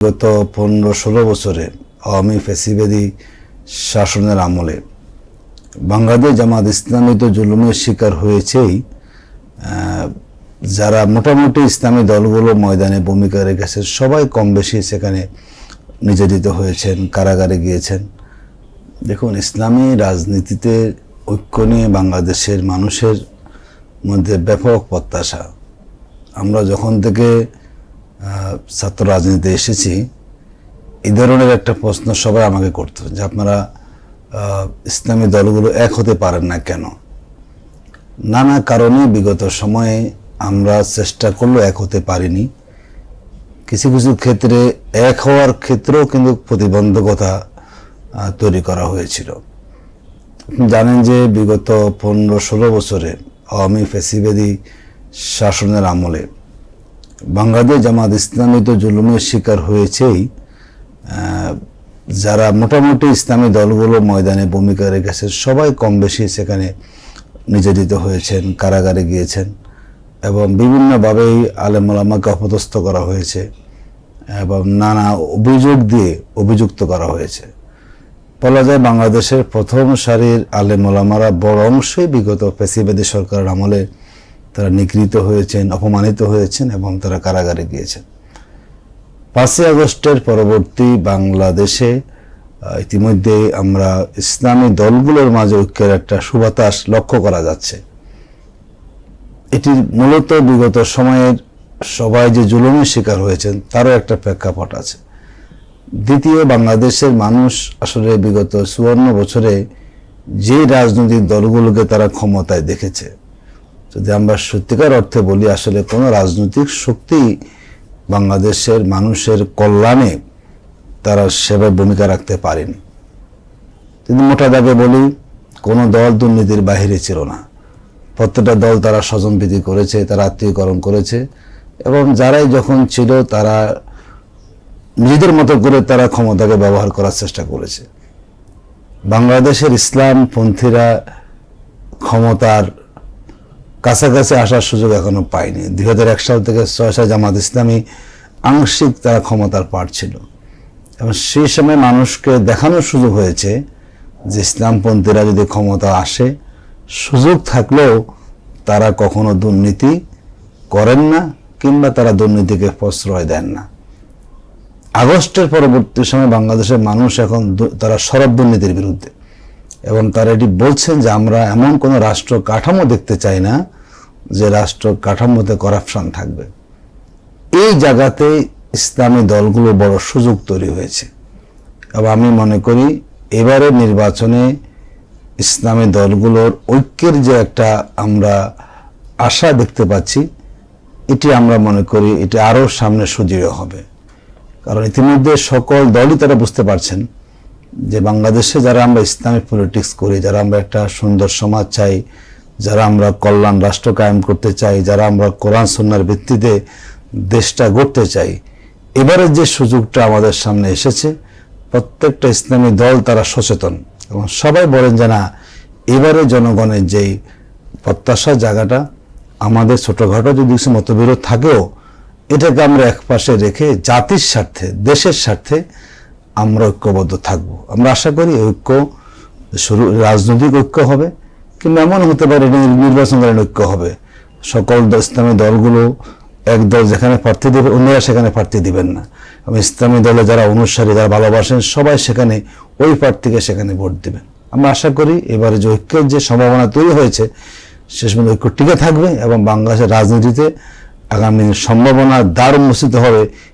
গত পনেরো ষোলো বছরে আওয়ামী ফেসিবাদী শাসনের আমলে বাংলাদেশ জামাত ইসলামী তো জুলুমের শিকার হয়েছেই যারা মোটামুটি ইসলামী দলগুলো ময়দানে ভূমিকা রেখেছে, সবাই কম বেশি সেখানে নির্যাতিত হয়েছেন, কারাগারে গিয়েছেন। দেখুন, ইসলামী রাজনীতিতে ঐক্য নিয়ে বাংলাদেশের মানুষের মধ্যে ব্যাপক প্রত্যাশা। আমরা যখন থেকে ছাত্র রাজনীতিতে এসেছি, এই ধরনের একটা প্রশ্ন সবাই আমাকে করতো যে আপনারা ইসলামী দলগুলো এক হতে পারেন না কেন? নানা কারণে বিগত সময়ে আমরা চেষ্টা করলেও এক হতে পারিনি। কিছু কিছু ক্ষেত্রে এক হওয়ার ক্ষেত্রেও কিন্তু প্রতিবন্ধকতা তৈরি করা হয়েছিল। আপনি জানেন যে বিগত পনেরো ষোলো বছরে আওয়ামী ফেসিবাদী শাসনের আমলে বাংলাদেশ জামাত ইসলামী তো জুলুমের শিকার হয়েছেই। যারা মোটামুটি ইসলামী দলগুলো ময়দানে ভূমিকা রেখেছে সবাই কম বেশি সেখানে নির্যাতিত হয়েছেন, কারাগারে গিয়েছেন এবং বিভিন্নভাবেই আলেমুলামাকে অপদস্থ করা হয়েছে এবং নানা অভিযোগ দিয়ে অভিযুক্ত করা হয়েছে। বলা যায় বাংলাদেশের প্রথম সারির আলেমুলামারা বড় অংশই বিগত ফেসিবাদী সরকারের আমলে তারা নিগৃহীত হয়েছেন, অপমানিত হয়েছেন এবং তারা কারাগারে গিয়েছেন। পাঁচই আগস্টের পরবর্তী বাংলাদেশে ইতিমধ্যে আমরা ইসলামী দলগুলোর মাঝে ঐক্যের একটা সুবাতাস লক্ষ্য করা যাচ্ছে। এটি মূলত বিগত সময়ের সবাই যে জুলুমের শিকার হয়েছেন, তারও একটা প্রেক্ষাপট আছে। দ্বিতীয়, বাংলাদেশের মানুষ আসলে বিগত চুয়ান্ন বছরে যে রাজনৈতিক দলগুলোকে তারা ক্ষমতায় দেখেছে যদি আমরা সত্যিকার অর্থে বলি, আসলে কোনো রাজনৈতিক শক্তি বাংলাদেশের মানুষের কল্যাণে তারা সেভাবে ভূমিকা রাখতে পারেনি। কিন্তু মোটা দাগে বলি, কোনো দল দুর্নীতির বাহিরে ছিল না। প্রত্যেকটা দল তারা স্বজনপ্রীতি করেছে, তারা আত্মীয়করণ করেছে এবং যারাই যখন ছিল তারা নিজেদের মতো করে তারা ক্ষমতাকে ব্যবহার করার চেষ্টা করেছে। বাংলাদেশের ইসলাম পন্থীরা ক্ষমতার কাছাকাছি আসার সুযোগ এখনও পায়নি দুই হাজার এক সাল থেকে ছয় সাল জামাত ইসলামী আংশিক তারা ক্ষমতার পার ছিল। এবং সেই সময় মানুষকে দেখানোর সুযোগ হয়েছে যে ইসলামপন্থীরা যদি ক্ষমতা আসে, সুযোগ থাকলেও তারা কখনো দুর্নীতি করেন না কিংবা তারা দুর্নীতিকে প্রশ্রয় দেন না। আগস্টের পরবর্তী সময় বাংলাদেশের মানুষ এখন তারা সরব দুর্নীতির বিরুদ্ধে। এবং তারা এটি বলছেন যে আমরা এমন কোনো রাষ্ট্র কাঠামো দেখতে চাই না যে রাষ্ট্র কাঠামোতে করাপশন থাকবে। এই জায়গাতে ইসলামী দলগুলো বড় সুযোগ তৈরি হয়েছে। এবং আমি মনে করি এবারের নির্বাচনে ইসলামী দলগুলোর ঐক্যের যে একটা আমরা আশা দেখতে পাচ্ছি, এটি আমরা মনে করি এটি আরও সামনে সুদৃঢ় হবে। কারণ ইতিমধ্যে সকল দলই তারা বুঝতে পারছেন যে বাংলাদেশে যারা আমরা ইসলামিক পলিটিক্স করি, যারা আমরা একটা সুন্দর সমাজ চাই, যারা আমরা কল্যাণ রাষ্ট্র কায়েম করতে চাই, যারা আমরা কোরআন সন্ন্যার ভিত্তিতে দেশটা গড়তে চাই এবারে যে সুযোগটা আমাদের সামনে এসেছে, প্রত্যেকটা ইসলামী দল তারা সচেতন এবং সবাই বলেন যে না, এবারে জনগণের যেই প্রত্যাশার জায়গাটা, আমাদের ছোটোখাটো যদি কিছু মতবিরোধ থাকেও, এটাকে আমরা একপাশে রেখে জাতির স্বার্থে, দেশের স্বার্থে আমরা ঐক্যবদ্ধ থাকব। আমরা আশা করি ঐক্য শুরু রাজনৈতিক ঐক্য হবে, কিংবা এমন হতে পারে নির্বাচনকালীন ঐক্য হবে। সকল ইসলামী দলগুলো এক দল যেখানে প্রার্থী দেবে, অন্যরা সেখানে প্রার্থী দিবেন না। এবং ইসলামী দলে যারা অনুসারী, যারা ভালোবাসেন, সবাই সেখানে ওই প্রার্থীকে সেখানে ভোট দিবেন। আমরা আশা করি এবারে যে ঐক্যের যে সম্ভাবনা তৈরি হয়েছে, শেষ পর্যন্ত ঐক্য টিকে থাকবে এবং বাংলাদেশের রাজনীতিতে আগামী সম্ভাবনার দ্বার উন্মোচিত হবে